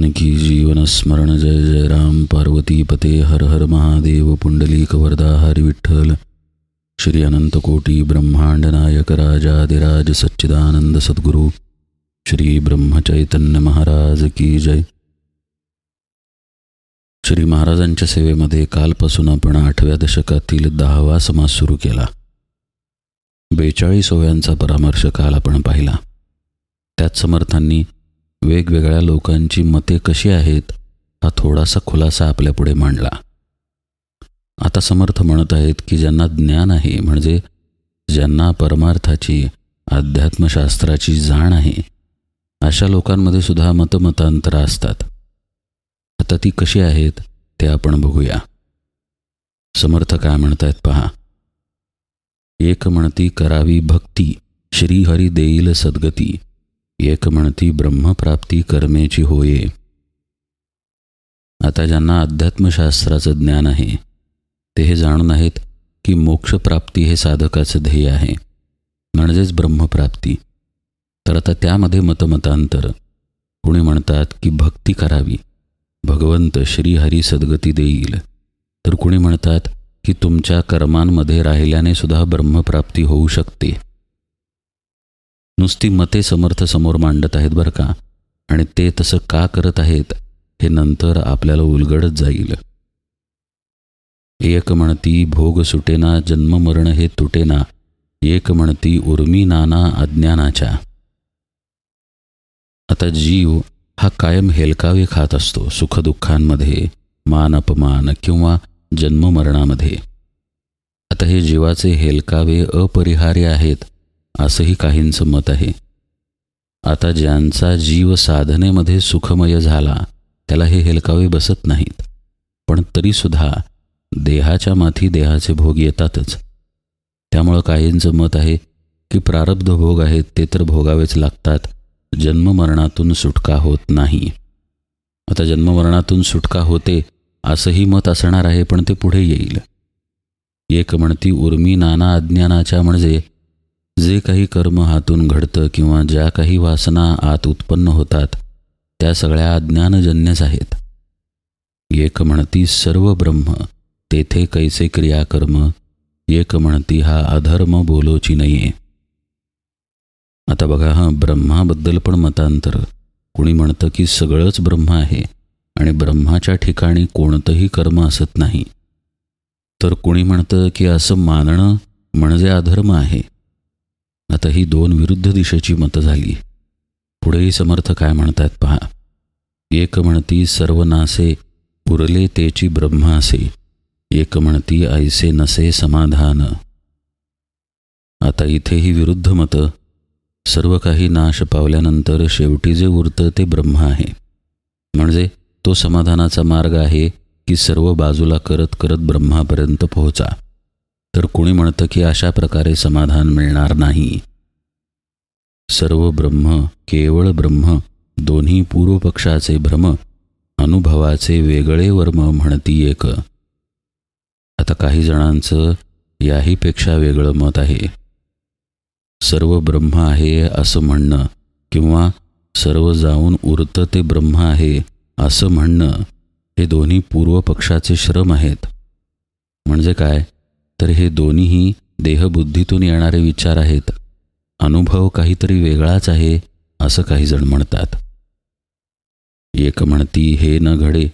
जानकी जीवनस्मरण जय जय राम। पार्वती पते हर हर महादेव। पुंडलीक वरदा हरी विठ्ठल। श्री अनंत कोटी ब्रह्मांड नायक राजाधिराज सच्चिदानंद सद्गुरु। श्री ब्रह्मचैतन्य महाराज की जय। श्री महाराजांच्या सेवेमध्ये कालपासून आपण आठव्या दशकातील दहावा समास सुरू केला. बेचाळीस ओव्यांचा परामर्श काल आपण पाहिला. त्यात समर्थांनी वेगवेगळ्या लोकांची मते कशी आहेत हा थोडासा खुलासा आपल्यापुढे मांडला. आता समर्थ म्हणत आहेत की ज्यांना ज्ञान आहे म्हणजे ज्यांना परमार्थाची अध्यात्मशास्त्राची जाण आहे अशा लोकांमध्ये सुद्धा मतमतांतरं असतात. आता ती कशी आहेत ते आपण बघूया. समर्थ काय म्हणतायत पहा. एक म्हणती करावी भक्ती श्रीहरी देईल सद्गती. एक म्हणती ब्रह्मप्राप्ती कर्मेची होये. आता ज्यांना अध्यात्मशास्त्राचं ज्ञान आहे ते हे जाणून आहेत की मोक्षप्राप्ती हे साधकाचं ध्येय आहे म्हणजेच ब्रह्मप्राप्ती. तर आता त्यामध्ये मतमतांतर. कुणी म्हणतात की भक्ती करावी भगवंत श्रीहरी सद्गती देईल. तर कुणी म्हणतात की तुमच्या कर्मांमध्ये राहिल्याने सुद्धा ब्रह्मप्राप्ती होऊ शकते. नुसती मते समर्थ समोर मांडत आहेत बरं का? आणि ते तसं का करत आहेत हे नंतर आपल्याला उलगडत जाईल. एक म्हणती भोग सुटेना जन्ममरण हे तुटेना एक म्हणती उर्मी नाना अज्ञानाच्या. आता जीव हा कायम हेलकावे खात असतो सुखदुःखांमध्ये मान अपमान किंवा जन्ममरणामध्ये आता हे जीवाचे हेलकावे अपरिहार्य आहेत असंही काहींचं मत आहे. आता ज्यांचा जीव साधनेमध्ये सुखमय झाला त्याला हे हेलकावे बसत नाहीत. पण तरीसुद्धा देहाच्या माथी देहाचे भोग येतातच. त्यामुळं काहींचं मत आहे की प्रारब्ध भोग आहेत ते तर भोगावेच लागतात. जन्ममरणातून सुटका होत नाही. आता जन्ममरणातून सुटका होते असंही मत असणार आहे पण ते पुढे येईल. एक म्हणती उर्मी नाना अज्ञानाच्या म्हणजे जे काही कर्म हातून घडतं किंवा ज्या काही वासना आत उत्पन्न होतात त्या सगळ्या अज्ञानजन्यच आहेत. एक म्हणती सर्व ब्रह्म तेथे कैसे क्रियाकर्म एक म्हणती हा अधर्म बोलोची नाहीये. आता बघा हां ब्रह्माबद्दल पण मतांतर. कुणी म्हणतं की सगळंच ब्रह्म आहे आणि ब्रह्माच्या ठिकाणी कोणतंही कर्म असत नाही. तर कुणी म्हणतं की असं मानणं म्हणजे अधर्म आहे. आता ही दोन विरुद्ध दिशेची मतं झाली. पुढेही समर्थ काय म्हणतात पहा. एक म्हणती सर्व नासे उरले तेची ब्रह्म असे. एक म्हणती ऐसे नसे समाधान. आता इथेही विरुद्ध मतं. सर्व काही नाश पावल्यानंतर शेवटी जे उरतं ते ब्रह्म आहे. म्हणजे तो समाधानाचा मार्ग आहे की सर्व बाजूला करत करत ब्रह्मापर्यंत पोहोचा. तर कुणी म्हणतं की अशा प्रकारे समाधान मिळणार नाही. सर्व ब्रह्म केवळ ब्रह्म दोन्ही पूर्वपक्षाचे भ्रम अनुभवाचे वेगळे वर्म म्हणती एक. आता काही जणांचं याहीपेक्षा वेगळं मत आहे. सर्व ब्रह्म आहे असं म्हणणं किंवा सर्व जाऊन उरतं ते ब्रह्म आहे असं म्हणणं हे दोन्ही पूर्वपक्षाचे श्रम आहेत. म्हणजे काय? तर हे दोन्हीही देहबुद्धीतून येणारे विचार आहेत. अनुभव काहीतरी वेगळाच आहे असं काही जण म्हणतात. एक म्हणती हे न घडे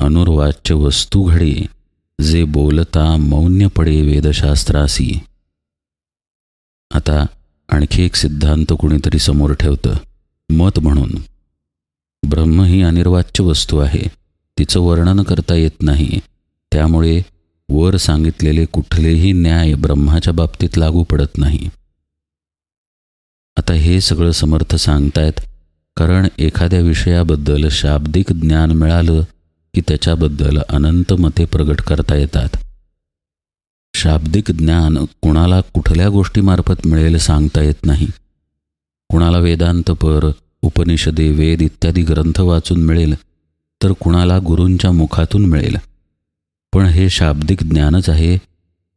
अनुर्वाच्य वस्तू घडे जे बोलता मौन्य पडे वेदशास्त्रासी. आता आणखी एक सिद्धांत कुणीतरी समोर ठेवतं. मत म्हणून. ब्रह्म ही अनिर्वाच्य वस्तू आहे. तिचं वर्णन करता येत नाही. त्यामुळे वर सांगितलेले कुठलेही न्याय ब्रह्माच्या बाबतीत लागू पडत नाही. आता हे सगळं समर्थ सांगतायत कारण एखाद्या विषयाबद्दल शाब्दिक ज्ञान मिळालं की त्याच्याबद्दल अनंत मते प्रगट करता येतात. शाब्दिक ज्ञान कुणाला कुठल्या गोष्टीमार्फत मिळेल सांगता येत नाही. कुणाला वेदांतपर उपनिषदे वेद इत्यादी ग्रंथ वाचून मिळेल तर कुणाला गुरूंच्या मुखातून मिळेल. पण हे शाब्दिक ज्ञानच आहे.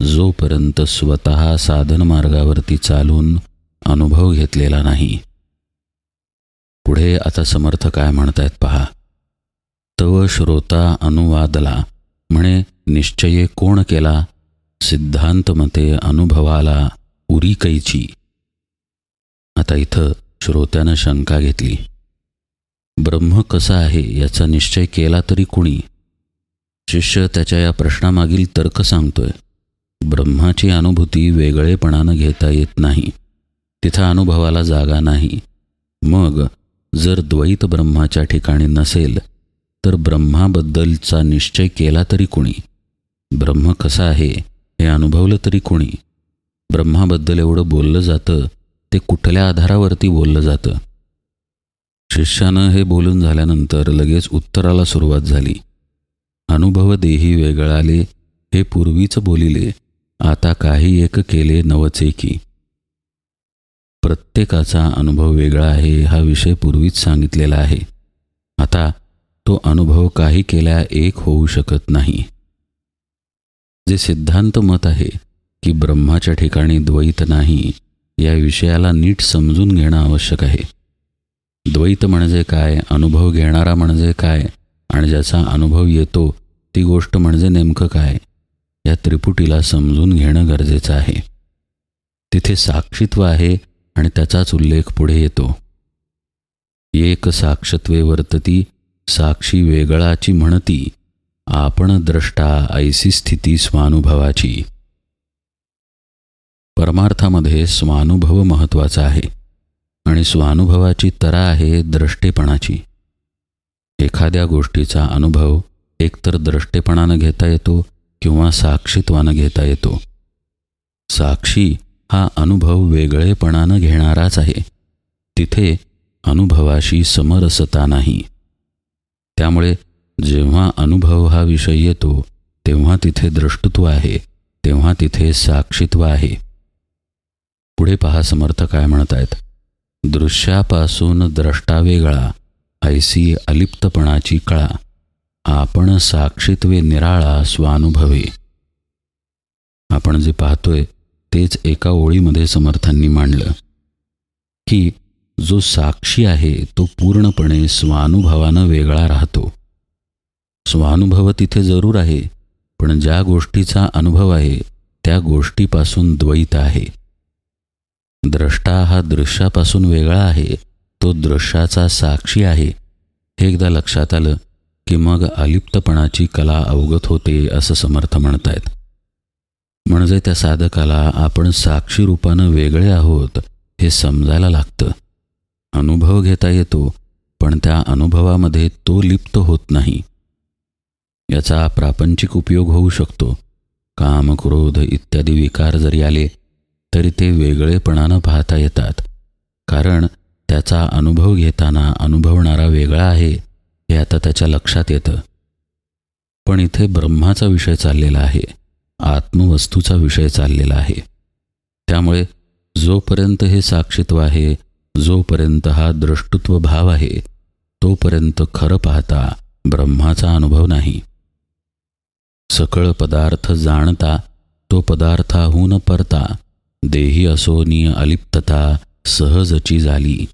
जोपर्यंत स्वतः साधन मार्गावरती चालून अनुभव घेतलेला नाही. पुढे आता समर्थ काय म्हणतायत पहा. तव श्रोता अनुवादला म्हणे निश्चये कोण केला? सिद्धांत मते अनुभवाला उरी कैची आता इथं श्रोत्यानं शंका घेतली. ब्रह्म कसा आहे याचा निश्चय केला तरी कुणी? शिष्य त्याच्या या प्रश्नामागील तर्क सांगतोय. ब्रह्माची अनुभूती वेगळेपणानं घेता येत नाही. तिथं अनुभवाला जागा नाही. मग जर द्वैत ब्रह्माच्या ठिकाणी नसेल तर ब्रह्माबद्दलचा निश्चय केला तरी कुणी? ब्रह्म कसा आहे हे अनुभवलं तरी कुणी? ब्रह्माबद्दल एवढं बोललं जातं ते कुठल्या आधारावरती बोललं जातं? शिष्यानं हे बोलून झाल्यानंतर लगेच उत्तराला सुरुवात झाली. अनुभव देही वेगळाले हे पूर्वीच बोलिले आता काही एक केले नवचे की प्रत्येकाचा अनुभव वेगळा आहे हा विषय पूर्वीच सांगितलेला आहे. आता तो अनुभव काही केल्या एक होऊ शकत नाही. जे सिद्धांत मत आहे की ब्रह्माच्या ठिकाणी द्वैत नाही या विषयाला नीट समजून घेणं आवश्यक आहे. द्वैत म्हणजे काय अनुभव घेणारा म्हणजे काय आणि ज्याचा अनुभव येतो ती गोष्ट म्हणजे नेमकं काय या त्रिपुटीला समजून घेणं गरजेचं आहे. तिथे साक्षीत्व आहे आणि त्याचाच उल्लेख पुढे येतो. एक साक्षत्वे वर्तती साक्षी वेगळाची म्हणती आपण द्रष्टा ऐसी स्थिती स्वानुभवाची. परमार्थामध्ये स्वानुभव महत्त्वाचा आहे आणि स्वानुभवाची तरा आहे द्रष्टेपणाची. एखाद्या गोष्टीचा अनुभव एकतर द्रष्टेपणानं घेता येतो किंवा साक्षीत्वानं घेता येतो. साक्षी हा अनुभव वेगळेपणानं घेणाराच आहे. तिथे अनुभवाशी समरसता नाही. त्यामुळे जेव्हा अनुभव हा विषय येतो तेव्हा तिथे द्रष्टत्व आहे तेव्हा तिथे साक्षीत्व आहे. पुढे पहा समर्थ काय म्हणत आहेत दृश्यापासून द्रष्टा वेगळा ऐसी अलिप्तपणाची कळा. आपण साक्षीत्वे निराळा स्वानुभवे. आपण जे पाहतोय तेच एका ओळीमध्ये समर्थांनी मांडलं. की जो साक्षी आहे तो पूर्णपणे स्वानुभवानं वेगळा राहतो. स्वानुभव तिथे जरूर आहे पण ज्या गोष्टीचा अनुभव आहे त्या गोष्टीपासून द्वैत आहे. द्रष्टा हा दृश्यापासून वेगळा आहे तो दृश्याचा साक्षी आहे. हे एकदा लक्षात आलं की मग अलिप्तपणाची कला अवगत होते असं समर्थ म्हणतायत. म्हणजे त्या साधकाला आपण साक्षी रूपानं वेगळे आहोत हे समजायला लागतं. अनुभव घेता येतो पण त्या अनुभवामध्ये तो लिप्त होत नाही. याचा प्रापंचिक उपयोग होऊ शकतो. काम क्रोध इत्यादी विकार जरी आले तरी ते वेगळेपणानं पाहता येतात. कारण त्याचा अनुभव घेताना अनुभवणारा वेगळा आहे. हे आता त्याच्या लक्षात येतं. पण इथे ब्रह्माचा विषय चाललेला आहे. आत्मवस्तूचा विषय चाललेला आहे. त्यामुळे जोपर्यंत हे साक्षित्व आहे जोपर्यंत हा द्रष्टुत्व भाव आहे तोपर्यंत खरं पाहता ब्रह्माचा अनुभव नाही. सकळ पदार्थ जाणता तो पदार्थाहून परता देही असोनी अलिप्तता सहजची झाली.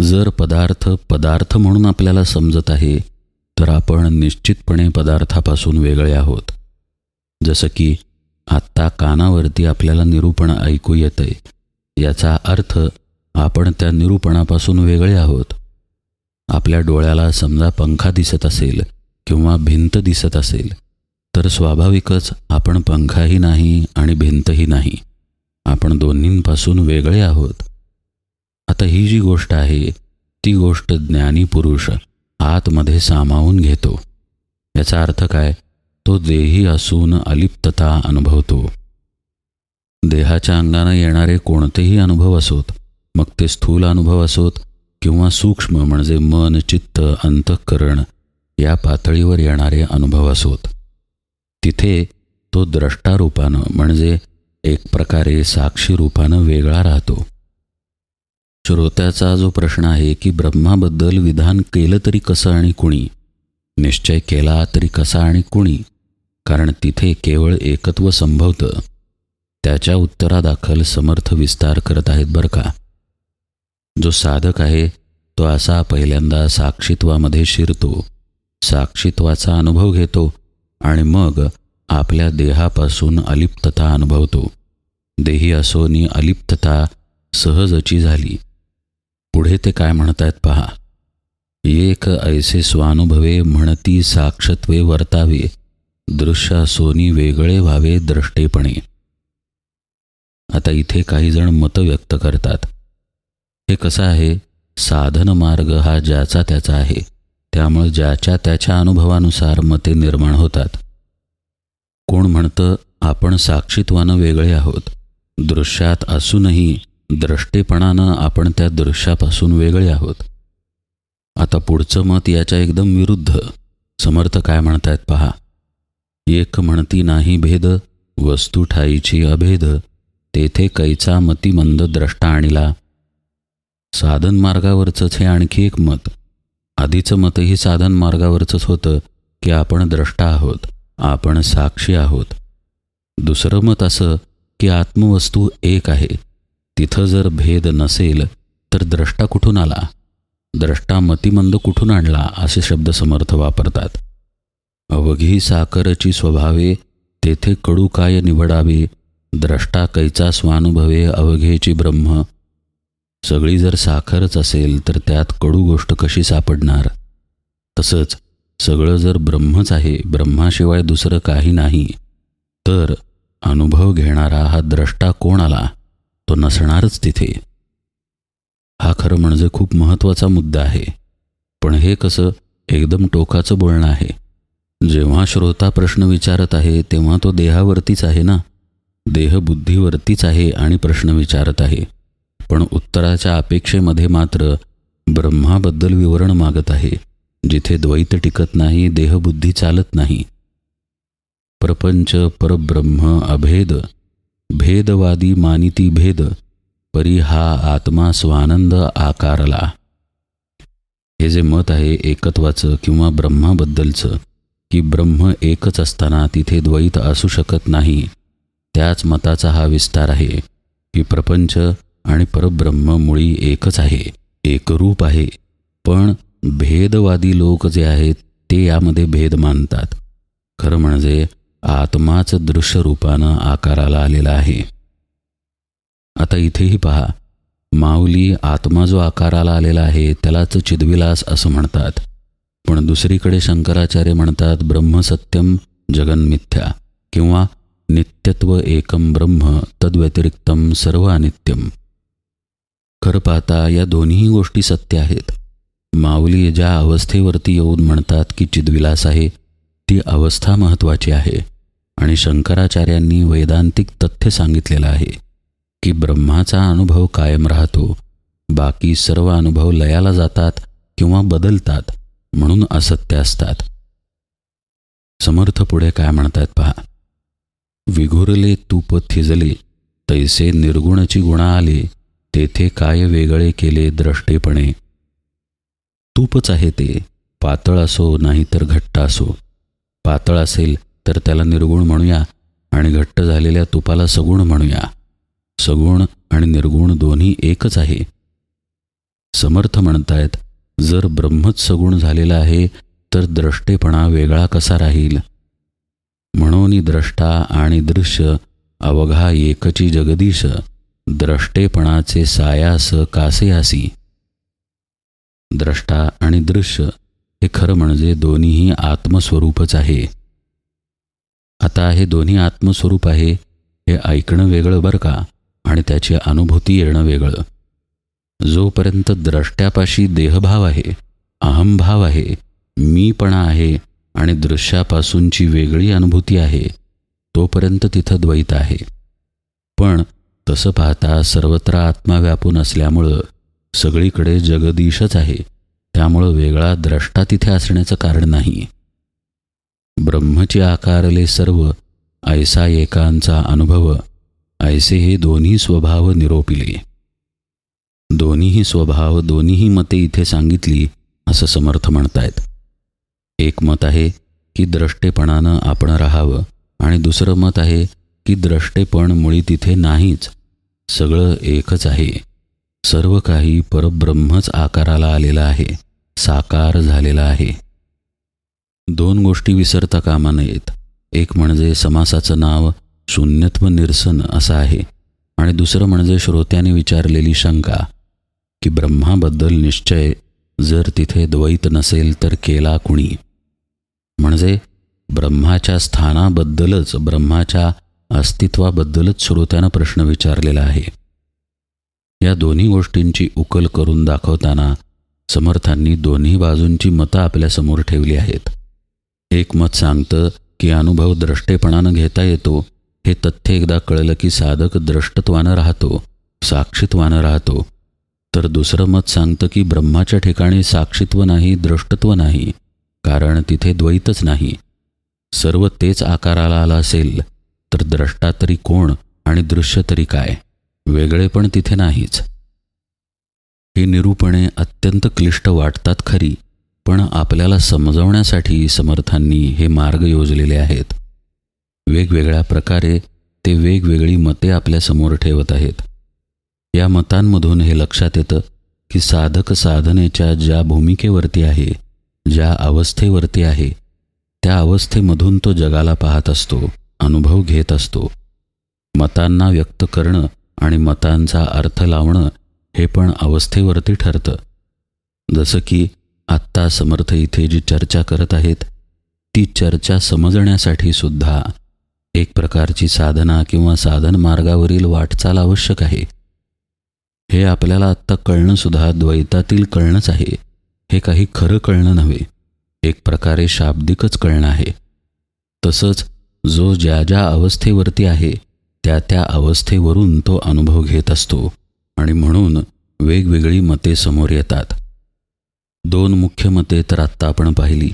जर पदार्थ पदार्थ म्हणून आपल्याला समजत आहे तर आपण निश्चितपणे पदार्थापासून वेगळे आहोत. जसं की आत्ता कानावरती आपल्याला निरूपण ऐकू येतंय याचा अर्थ आपण त्या निरूपणापासून वेगळे आहोत. आपल्या डोळ्याला समजा पंखा दिसत असेल किंवा भिंत दिसत असेल तर स्वाभाविकच आपण पंखाही नाही आणि भिंतही नाही. आपण दोन्हींपासून वेगळे आहोत. आता ही जी गोष्ट आहे ती गोष्ट ज्ञानी पुरुष आतमध्ये सामावून घेतो. याचा अर्थ काय? तो देही असून अलिप्तता अनुभवतो. देहाच्या अंगानं येणारे कोणतेही अनुभव असोत मग ते स्थूल अनुभव असोत किंवा सूक्ष्म म्हणजे मन चित्त अंतःकरण या पातळीवर येणारे अनुभव असोत. तिथे तो द्रष्टारूपानं म्हणजे एक प्रकारे साक्षी रूपानं वेगळा राहतो. श्रोत्याचा जो प्रश्न आहे की ब्रह्माबद्दल विधान केलं तरी कसं आणि कुणी? निश्चय केला तरी कसा आणि कुणी? कारण तिथे केवळ एकत्व संभवतं. त्याच्या उत्तरादाखल समर्थ विस्तार करत आहेत बरं का? जो साधक आहे तो असा पहिल्यांदा साक्षित्वामध्ये शिरतो. साक्षित्वाचा अनुभव घेतो आणि मग आपल्या देहापासून अलिप्तता अनुभवतो. देही असोनी अलिप्तता सहजची झाली. पुढे ते काय म्हणतायत पहा. एक ऐसे स्वानुभवे म्हणती साक्षत्वे वर्तावे दृश्य सोनी वेगळे व्हावे द्रष्टेपणे आता इथे काही जण मतं व्यक्त करतात. हे कसं आहे? साधन मार्ग हा ज्याचा त्याचा आहे. त्यामुळे ज्याच्या त्याच्या अनुभवानुसार मते निर्माण होतात. कोण म्हणतं आपण साक्षीत्वानं वेगळे आहोत. दृश्यात असूनही द्रष्टेपणानं आपण त्या दृश्यापासून वेगळे आहोत. आता पुढचं मत याच्या एकदम विरुद्ध. समर्थ काय म्हणतायत पहा. एक म्हणती नाही भेद वस्तू ठाईची अभेद तेथे कैचा मतिमंद द्रष्टा आणला साधन मार्गावरचंच हे आणखी एक मत. आधीचं मतही साधन मार्गावरचंच होतं की आपण द्रष्टा आहोत आपण साक्षी आहोत. दुसरं मत असं की आत्मवस्तू एक आहे. तिथं जर भेद नसेल तर द्रष्टा कुठून आला? द्रष्टा मतिमंद कुठून आणला? असे शब्द समर्थ वापरतात. अवघी साखरची स्वभावे तेथे कडू काय निवडावे? द्रष्टा कैचा स्वानुभवे अवघेची ब्रह्म? सगळी जर साखरच असेल तर त्यात कडू गोष्ट कशी सापडणार? तसंच सगळं जर ब्रह्मच आहे ब्रह्माशिवाय दुसरं काही नाही. तर अनुभव घेणारा हा द्रष्टा कोण आला? तो नसणारच तिथे. हा खरं म्हणजे खूप महत्त्वाचा मुद्दा आहे. पण हे कसं एकदम टोकाचं बोलणं आहे. जेव्हा श्रोता प्रश्न विचारत आहे तेव्हा तो देहावरतीच आहे ना? देहबुद्धीवरतीच आहे आणि प्रश्न विचारत आहे. पण उत्तराच्या अपेक्षेमध्ये मात्र ब्रह्माबद्दल विवरण मागत आहे. जिथे द्वैत टिकत नाही देहबुद्धी चालत नाही. प्रपंच परब्रह्म अभेद भेदवादी मानिती भेद परी हा आत्मा स्वानंद आकारला. हे जे मत आहे एकत्वाचं किंवा ब्रह्माबद्दलचं की ब्रह्म एकच असताना तिथे द्वैत असू शकत नाही त्याच मताचा हा विस्तार आहे की प्रपंच आणि परब्रह्म मुळी एकच आहे एकरूप आहे पण भेदवादी लोक जे आहेत ते यामध्ये भेद मानतात. खरं म्हणजे आत्माच दृश्य रूपानं आकाराला आलेला आहे. आता इथेही पहा माऊली आत्मा जो आकाराला आलेला आहे त्यालाच चिदविलास असं म्हणतात. पण दुसरीकडे शंकराचार्य म्हणतात ब्रह्मसत्यम जगन्मिथ्या किंवा नित्यत्व एकम ब्रह्म तद्व्यतिरिक्तम सर्व अनित्यम. खरं पाहता या दोन्ही गोष्टी सत्य आहेत. माऊली ज्या अवस्थेवरती येऊन म्हणतात की चिदविलास आहे ती अवस्था महत्त्वाची आहे. आणि शंकराचार्यांनी वैदांतिक तथ्य सांगितलेलं आहे की ब्रह्माचा अनुभव कायम राहतो. बाकी सर्व अनुभव लयाला जातात किंवा बदलतात म्हणून असत्य असतात. समर्थ पुढे काय म्हणतात पहा. विघुरले तूप थिजले तैसे निर्गुणची गुणा आले तेथे काय वेगळे केले द्रष्टेपणे. तूपच आहे ते पातळ असो नाहीतर घट्ट असो. पातळ असेल तर त्याला निर्गुण म्हणूया आणि घट्ट झालेल्या तुपाला सगुण म्हणूया. सगुण आणि निर्गुण दोन्ही एकच आहे. समर्थ म्हणतायत जर ब्रह्मच सगुण झालेला आहे तर द्रष्टेपणा वेगळा कसा राहील? म्हणून द्रष्टा आणि दृश्य अवघा एकची जगदीश द्रष्टेपणाचे सायास कासेयासी द्रष्टा आणि दृश्य हे खरं म्हणजे दोन्हीही आत्मस्वरूपच आहे. आता हे दोन्ही आत्मस्वरूप आहे हे ऐकणं वेगळं बरं का? आणि त्याची अनुभूती येणं वेगळं. जोपर्यंत द्रष्ट्यापाशी देहभाव आहे अहमभाव आहे मीपणा आहे आणि दृश्यापासूनची वेगळी अनुभूती आहे तोपर्यंत तिथं द्वैत आहे. पण तसं पाहता सर्वत्र आत्मा व्यापून असल्यामुळं सगळीकडे जगदीशच आहे त्यामुळं वेगळा द्रष्टा तिथे असण्याचं कारण नाही. ब्रह्मची आकारले सर्व ऐसा एकांचा अनुभव ऐसे हे दोन्ही स्वभाव निरोपिले. दोन्हीही स्वभाव दोन्हीही मते इथे सांगितली असं समर्थ म्हणतायत. एक मत आहे की द्रष्टेपणानं आपण राहावं आणि दुसरं मत आहे की द्रष्टेपण मुळी तिथे नाहीच सगळं एकच आहे. सर्व काही परब्रह्मच आकाराला आलेलं आहे साकार झालेला आहे. दोन गोष्टी विसरता कामा नयेत. एक म्हणजे समासाचं नाव शून्यत्व निरसन असं आहे आणि दुसरं म्हणजे श्रोत्याने विचारलेली शंका की ब्रह्माबद्दल निश्चय जर तिथे द्वैत नसेल तर केला कुणी? म्हणजे ब्रह्माच्या स्थानाबद्दलच ब्रह्माच्या अस्तित्वाबद्दलच श्रोत्यानं प्रश्न विचारलेला आहे. या दोन्ही गोष्टींची उकल करून दाखवताना समर्थांनी दोन्ही बाजूंची मतं आपल्यासमोर ठेवली आहेत. एक मत सांगतं की अनुभव द्रष्टेपणानं घेता येतो हे तथ्य एकदा कळलं की साधक द्रष्टत्वानं राहतो साक्षीत्वानं राहतो. तर दुसरं मत सांगतं की ब्रह्माच्या ठिकाणी साक्षीत्व नाही द्रष्टत्व नाही कारण तिथे द्वैतच नाही. सर्व तेच आकाराला आलं असेल तर द्रष्टा तरी कोण आणि दृश्य तरी काय? वेगळे पण तिथे नाहीच. ही निरूपणे अत्यंत क्लिष्ट वाटतात खरी. पण आपल्याला समजवण्यासाठी समर्थांनी हे मार्ग योजलेले आहेत. वेगवेगळ्या प्रकारे ते वेगवेगळी मते आपल्यासमोर ठेवत आहेत. या मतांमधून हे लक्षात येतं की साधक साधनेच्या ज्या भूमिकेवरती आहे ज्या अवस्थेवरती आहे त्या अवस्थेमधून तो जगाला पाहत असतो अनुभव घेत असतो. मतांना व्यक्त करणं आणि मतांचा अर्थ लावणं हे पण अवस्थेवरती ठरतं. जसं की आत्ता समर्थ इथे जी चर्चा करत आहेत ती चर्चा समजण्यासाठी सुद्धा एक प्रकारची साधना किंवा साधन मार्गावरील वाटचाल आवश्यक आहे. हे आपल्याला आत्ता कळणं सुद्धा द्वैतातील कळणंच आहे. हे काही खरं कळणं नव्हे. एक प्रकारे शाब्दिकच कळणं आहे. तसंच जो ज्या ज्या अवस्थेवरती आहे त्या त्या अवस्थेवरून तो अनुभव घेत असतो आणि म्हणून वेगवेगळी मते समोर येतात. दोन मुख्य मते तर आत्ता आपण पाहिली.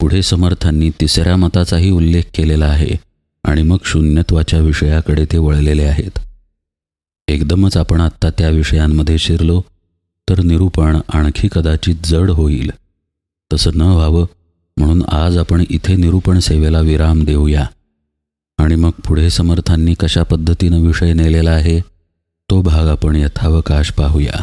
पुढे समर्थांनी तिसऱ्या मताचाही उल्लेख केलेला आहे आणि मग शून्यत्वाच्या विषयाकडे ते वळलेले आहेत. एकदमच आपण आत्ता त्या विषयांमध्ये शिरलो तर निरूपण आणखी कदाचित जड होईल. तसं न व्हावं म्हणून आज आपण इथे निरूपण सेवेला विराम देऊया. आणि मग पुढे समर्थांनी कशा पद्धतीनं विषय नेलेला आहे तो भाग आपण यथावकाश पाहूया.